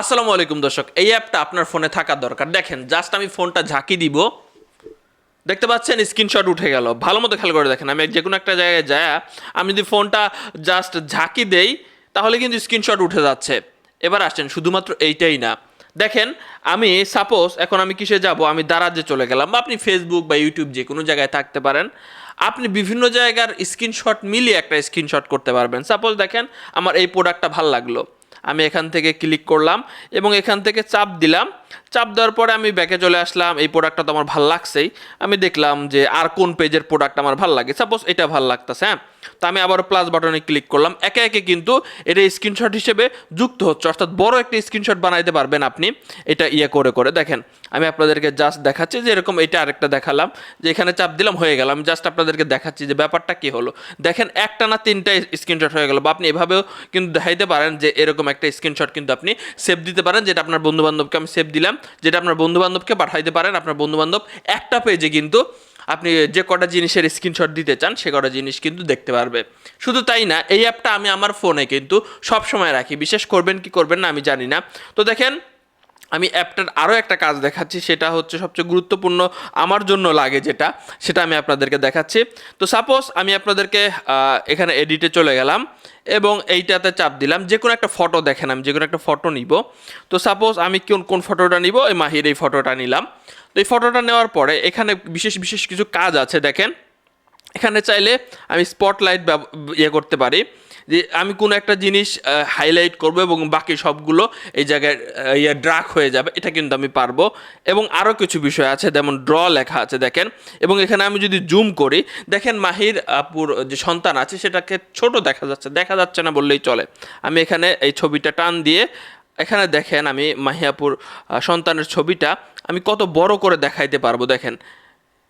আসসালামু আলাইকুম দর্শক, এই অ্যাপটা আপনার ফোনে থাকা দরকার। দেখেন জাস্ট আমি ফোনটা ঝাঁকি দিব। দেখতে পাচ্ছেন স্ক্রিনশট উঠে গেল। ভালো মতো খেয়াল করে দেখেন, আমি যে কোনো একটা জায়গায় যায়, আমি যদি ফোনটা জাস্ট ঝাঁকি দেই, তাহলে কিন্তু স্ক্রিনশট উঠে যাচ্ছে। এবার আসছেন শুধুমাত্র এইটাই না। দেখেন, আমি সাপোজ এখন আমি কিসে যাব? আমি দারাজে চলে গেলাম, বা আপনি ফেসবুক বা ইউটিউব যে কোনো জায়গায় থাকতে পারেন। আপনি বিভিন্ন জায়গার স্ক্রিনশট মিলিয়ে একটা স্ক্রিনশট করতে পারবেন। সাপোজ দেখেন, আমার এই প্রোডাক্টটা ভালো লাগল। আমি এখান থেকে ক্লিক করলাম এবং এখান থেকে চাপ দিলাম। চাপ দেওয়ার পরে আমি ব্যাকে চলে আসলাম। এই প্রোডাক্টটা তো আমার ভালো লাগছেই। আমি দেখলাম যে আর কোন পেজের প্রোডাক্ট আমার ভালো লাগে? সাপোজ এটা ভালো লাগতেছে হ্যাঁ? তো আমি আবার প্লাস বাটনে ক্লিক করলাম। একে একে কিন্তু এটা স্ক্রিনশট হিসেবে যুক্ত হচ্ছে। অর্থাৎ বড় একটা স্ক্রিনশট বানাইতে পারবেন আপনি। এটা ইয়ে করে করে দেখেন। আমি আপনাদেরকে জাস্ট দেখাচ্ছি যে এরকম এটা আরেকটা দেখালাম যে এখানে চাপ দিলাম, হয়ে গেল। আমি জাস্ট আপনাদেরকে দেখাচ্ছি যে ব্যাপারটা কি হলো। দেখেন একটা না তিনটা স্ক্রিনশট হয়ে গেল বা আপনি এভাবেও কিন্তু দেখাইতে পারেন যে এরকম একটা স্ক্রিনশট কিন্তু আপনি সেভ দিতে পারেন, যেটা আপনার বন্ধু বান্ধবকে আমি সেভ দিলাম। যেটা আপনার বন্ধুবান্ধবকে পাঠাইতে পারেন। আপনার বন্ধুবান্ধব একটা পেজে কিন্তু আপনি যে কটা জিনিসের স্ক্রিনশট দিতে চান, সে কটা জিনিস কিন্তু দেখতে পারবে। শুধু তাই না, এই অ্যাপটা আমি আমার ফোনে কিন্তু সবসময় রাখি। বিশেষ করবেন কি করবেন না, আমি জানি না। তো দেখেন আমি অ্যাপটার আরও একটা কাজ দেখাচ্ছি, সেটা হচ্ছে সবচেয়ে গুরুত্বপূর্ণ আমার জন্য লাগে যেটা, সেটা আমি আপনাদেরকে দেখাচ্ছি। তো সাপোজ আমি আপনাদেরকে এখানে এডিটে চলে গেলাম এবং এইটাতে চাপ দিলাম, যে কোনো একটা ফটো দেখেন, আমি যে কোনো একটা ফটো নিব। তো সাপোজ আমি কোন কোন ফটোটা নিব, এই মাহির এই ফটোটা নিলাম। তো এই ফটোটা নেওয়ার পরে এখানে বিশেষ বিশেষ কিছু কাজ আছে, দেখেন। এখানে চাইলে আমি স্পটলাইট ইয়ে করতে পারি। যে আমি কোনো একটা জিনিস হাইলাইট করব এবং বাকি সবগুলো এই জায়গায় ইয়ে ড্রাক হয়ে যাবে, এটা কিন্তু আমি পারব। এবং আরও কিছু বিষয় আছে, যেমন ড্র লেখা আছে, দেখেন। এবং এখানে আমি যদি জুম করি, দেখেন মাহির আপুর যে সন্তান আছে, সেটাকে ছোট দেখা যাচ্ছে দেখা যাচ্ছে না বললেই চলে। আমি এখানে এই ছবিটা টান দিয়ে, এখানে দেখেন আমি মাহিয়াপুর সন্তানের ছবিটা, আমি কত বড় করে দেখাইতে পারব, দেখেন।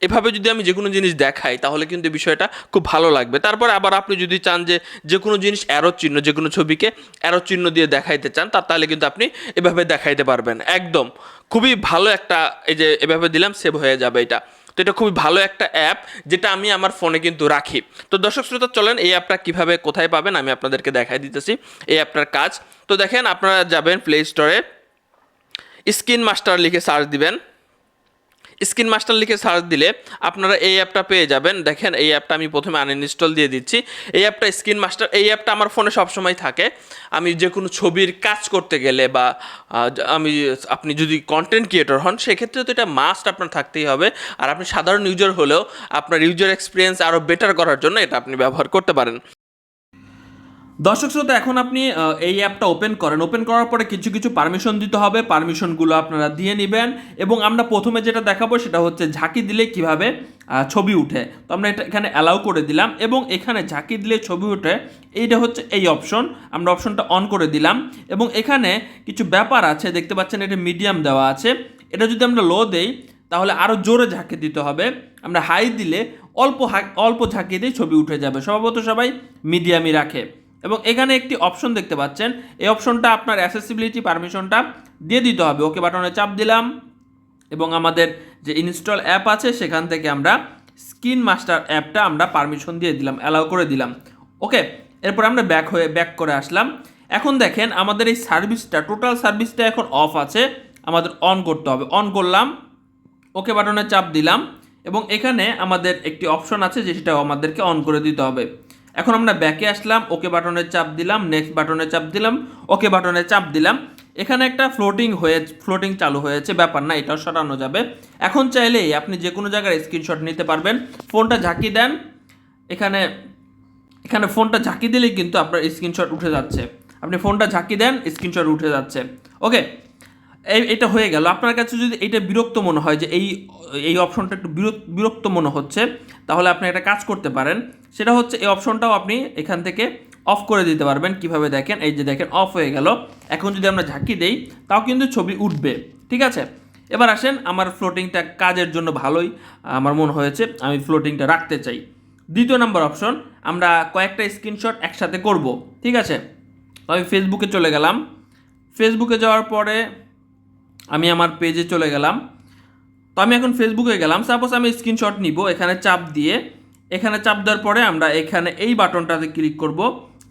এভাবে যদি আমি যে কোনো জিনিস দেখাই, তাহলে কিন্তু বিষয়টা খুব ভালো লাগবে। তারপর আবার আপনি যদি চান যে যে কোনো জিনিস অ্যারো চিহ্ন যে কোনো ছবিকে অ্যারো চিহ্ন দিয়ে দেখাইতে চান, তা তাহলে কিন্তু আপনি এভাবে দেখাইতে পারবেন। একদম। খুবই ভালো একটা, এই যে এভাবে দিলাম, সেভ হয়ে যাবে এটা। তো এটা খুবই ভালো একটা অ্যাপ, যেটা আমি আমার ফোনে কিন্তু রাখি। তো দর্শক শ্রোতা, চলেন এই অ্যাপটা কীভাবে কোথায় পাবেন, আমি আপনাদেরকে দেখাই দিতেছি। এই অ্যাপটার কাজ, তো দেখেন আপনারা যাবেন প্লে স্টোরে স্ক্রিন মাস্টার লিখে সার্চ দিবেন। স্ক্রিন মাস্টার লিখে সার্চ দিলে আপনারা এই অ্যাপটা পেয়ে যাবেন। দেখেন, এই অ্যাপটা আমি প্রথমে আনইনস্টল দিয়ে দিচ্ছি। এই অ্যাপটা স্ক্রিন মাস্টার, এই অ্যাপটা আমার ফোনে সবসময় থাকে। আমি যে কোনো ছবির কাজ করতে গেলে বা আমি আপনি যদি কন্টেন্ট ক্রিয়েটর হন, সেক্ষেত্রে তো এটা মাস্ট আপনার থাকতেই হবে। আর আপনি সাধারণ ইউজার হলেও আপনার ইউজার এক্সপিরিয়েন্স আরও বেটার করার জন্য এটা আপনি ব্যবহার করতে পারেন। দর্শক শ্রোতা, এখন আপনি এই অ্যাপটা ওপেন করেন। ওপেন করার পরে কিছু কিছু পারমিশন দিতে হবে। পারমিশনগুলো আপনারা দিয়ে নেবেন। এবং আমরা প্রথমে যেটা দেখাবো সেটা হচ্ছে ঝাঁকি দিলে কীভাবে ছবি উঠে। তো আমরা এটা এখানে অ্যালাউ করে দিলাম এবং এখানে ঝাঁকি দিলে ছবি উঠে। এইটা হচ্ছে এই অপশন আমরা অপশনটা অন করে দিলাম। এবং এখানে কিছু ব্যাপার আছে, দেখতে পাচ্ছেন এটা মিডিয়াম দেওয়া আছে। এটা যদি আমরা লো দেই, তাহলে আরও জোরে ঝাঁকি দিতে হবে। আমরা হাই দিলে অল্প অল্প ঝাঁকি দিয়ে ছবি উঠে যাবে। স্বভাবত সবাই মিডিয়ামই রাখে। এবং এখানে একটি অপশন দেখতে পাচ্ছেন। এই অপশনটা আপনার অ্যাসেসিবিলিটি পারমিশনটা দিয়ে দিতে হবে। ওকে বাটনে চাপ দিলাম এবং আমাদের যে ইনস্টল অ্যাপ আছে, সেখান থেকে আমরা স্ক্রিন মাস্টার অ্যাপটা আমরা পারমিশন দিয়ে দিলাম অ্যালাউ করে দিলাম। ওকে এরপর আমরা ব্যাক হয়ে ব্যাক করে আসলাম। এখন দেখেন আমাদের এই সার্ভিসটা টোটাল সার্ভিসটা এখন অফ আছে। আমাদের অন করতে হবে। অন করলাম ওকে বাটনে চাপ দিলাম এবং এখানে আমাদের একটি অপশন আছে, যে সেটা আমাদেরকে অন করে দিতে হবে। এখন আমরা ব্যাকে আসলাম ওকে বাটনে চাপ দিলাম নেক্সট বাটনে চাপ দিলাম ওকে বাটনে চাপ দিলাম। এখানে একটা ফ্লোটিং হয়ে ফ্লোটিং চালু হয়েছে, ব্যাপার না, এটাও সরানো যাবে। এখন চাইলেই আপনি যে কোনো জায়গার স্ক্রিনশট নিতে পারবেন। ফোনটা ঝাঁকি দেন, এখানে এখানে ফোনটা ঝাঁকি দিলেই কিন্তু আপনার স্ক্রিনশট উঠে যাচ্ছে। আপনি ফোনটা ঝাঁকি দেন স্ক্রিনশট উঠে যাচ্ছে। ওকে এই, এটা হয়ে গেল। আপনার কাছে যদি এটা বিরক্ত মনে হয় যে এই এই অপশনটা একটু বিরক- বিরক্ত মনে হচ্ছে, তাহলে আপনি একটা কাজ করতে পারেন। সেটা হচ্ছে এই অপশনটাও আপনি এখান থেকে অফ করে দিতে পারবেন। কীভাবে দেখেন? এই যে দেখেন অফ হয়ে গেল। এখন যদি আমরা ঝাঁকি দেই, তাও কিন্তু ছবি উঠবে। ঠিক আছে? এবার আসেন, আমার ফ্লোটিংটা কাজের জন্য ভালোই। আমার মনে হয়েছে আমি ফ্লোটিংটা রাখতে চাই। দ্বিতীয় নাম্বার অপশন আমরা কয়েকটা স্ক্রিনশট একসাথে করব। ঠিক আছে? আমি ফেসবুকে চলে গেলাম। ফেসবুকে যাওয়ার পরে আমি আমার পেজে চলে গেলাম। তো আমি এখন ফেসবুকে গেলাম। সাপোজ আমি স্ক্রিনশট নিব, এখানে চাপ দিয়ে। এখানে চাপ দেওয়ার পরে আমরা এখানে এই বাটনটাতে ক্লিক করব।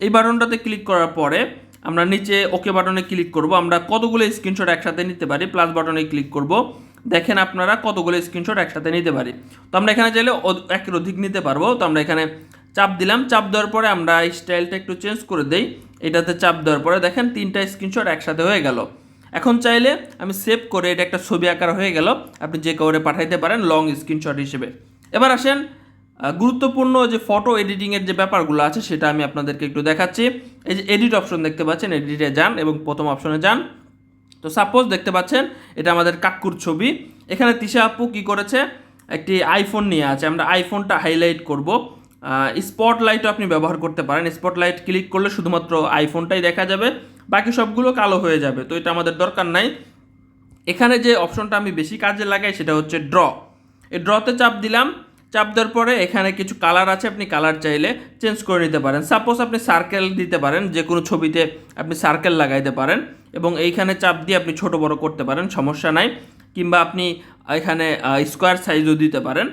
এই বাটনটাতে ক্লিক করার পরে আমরা নিচে ওকে বাটনে ক্লিক করব। আমরা কতগুলো স্ক্রিনশট একসাথে নিতে পারি? প্লাস বাটনে ক্লিক করব। দেখেন আপনারা কতগুলো স্ক্রিনশট একসাথে নিতে পারি। তো আমরা এখানে চাইলে একের অধিক নিতে পারব। তো আমরা এখানে চাপ দিলাম। চাপ দেওয়ার পরে আমরা স্টাইলটা একটু চেঞ্জ করে দেই। এটাতে চাপ দেওয়ার পরে দেখেন তিনটা স্ক্রিনশট একসাথে হয়ে গেল। এখন চাইলে আমি সেভ করে এটা একটা ছবি আকার হয়ে গেল। আপনি যে কাউরে পাঠাইতে পারেন লং স্ক্রিনশট হিসেবে। এবার আসেন গুরুত্বপূর্ণ যে ফটো এডিটিংয়ের যে ব্যাপারগুলো আছে সেটা আমি আপনাদেরকে একটু দেখাচ্ছি। এই যে এডিট অপশন দেখতে পাচ্ছেন এডিটে যান এবং প্রথম অপশনে যান। তো সাপোজ দেখতে পাচ্ছেন, এটা আমাদের কাকুর ছবি। এখানে তিশা আপু কী করেছে? একটি আইফোন নিয়ে আছে। আমরা আইফোনটা হাইলাইট করব। স্পটলাইটও আপনি ব্যবহার করতে পারেন। স্পটলাইট ক্লিক করলে শুধুমাত্র আইফোনটাই দেখা যাবে। বাকি সবগুলো কালো হয়ে যাবে। তো এটা আমাদের দরকার নাই। এখানে যে অপশনটা আমি বেশি কাজে লাগাই সেটা হচ্ছে ড্র এই ড্রতে চাপ দিলাম। চাপ দেওয়ার পরে এখানে কিছু কালার আছে, আপনি কালার চাইলে চেঞ্জ করে নিতে পারেন। সাপোজ আপনি সার্কেল দিতে পারেন, যে কোনো ছবিতে আপনি সার্কেল লাগাইতে পারেন এবং এইখানে চাপ দিয়ে আপনি ছোট বড় করতে পারেন, সমস্যা নাই। কিংবা আপনি এখানে স্কোয়ার সাইজও দিতে পারেন।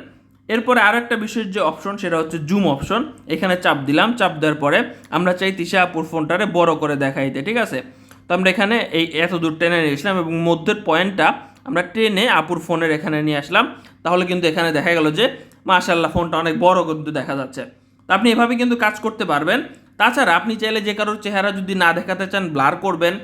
এরপরে আর একটা বিশেষ যে অপশন সেটা হচ্ছে জুম অপশন এখানে চাপ দিলাম, চাপ দেওয়ার পরে আমরা চাই তিশা আপুর ফোনটারে বড় করে দেখাইতে, ঠিক আছে? তো আমরা এখানে এই এত দূর টেনে নিয়ে এসলাম এবং মধ্যের পয়েন্টটা আমরা টেনে আপুর ফোনের এখানে নিয়ে আসলাম। তাহলে কিন্তু এখানে দেখা গেল যে মাশাল্লাহ ফোনটা অনেক বড় কিন্তু দেখা যাচ্ছে। তো আপনি এভাবে কিন্তু কাজ করতে পারবেন। তাছাড়া আপনি চাইলে যে কারোর চেহারা যদি না দেখাতে চান, ব্লার করবেন,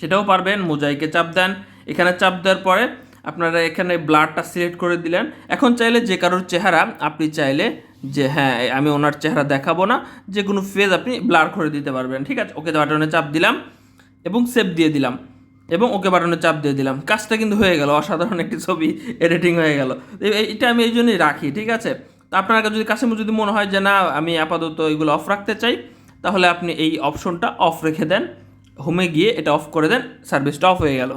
সেটাও পারবেন, মোজাইকে চাপ দেন। এখানে চাপ দেওয়ার পরে আপনারা এখানে ব্লারটা সিলেক্ট করে দিলেন। এখন চাইলে যে কারোর চেহারা আপনি চাইলে যে হ্যাঁ আমি ওনার চেহারা দেখাবো না, যে কোনো ফেজ আপনি ব্লার করে দিতে পারবেন, ঠিক আছে? ওকে বাটনে চাপ দিলাম এবং সেভ দিয়ে দিলাম। এবং ওকে বাটনে চাপ দিয়ে দিলাম। কাজটা কিন্তু হয়ে গেল, অসাধারণ একটি ছবি এডিটিং হয়ে গেল। এটা আমি এই জন্যই রাখি, ঠিক আছে? তো আপনার যদি কাছে যদি মনে হয় যে না, আমি আপাতত এগুলো অফ রাখতে চাই, তাহলে আপনি এই অপশনটা অফ রেখে দেন। হোমে গিয়ে এটা অফ করে দেন সার্ভিসটা অফ হয়ে গেল।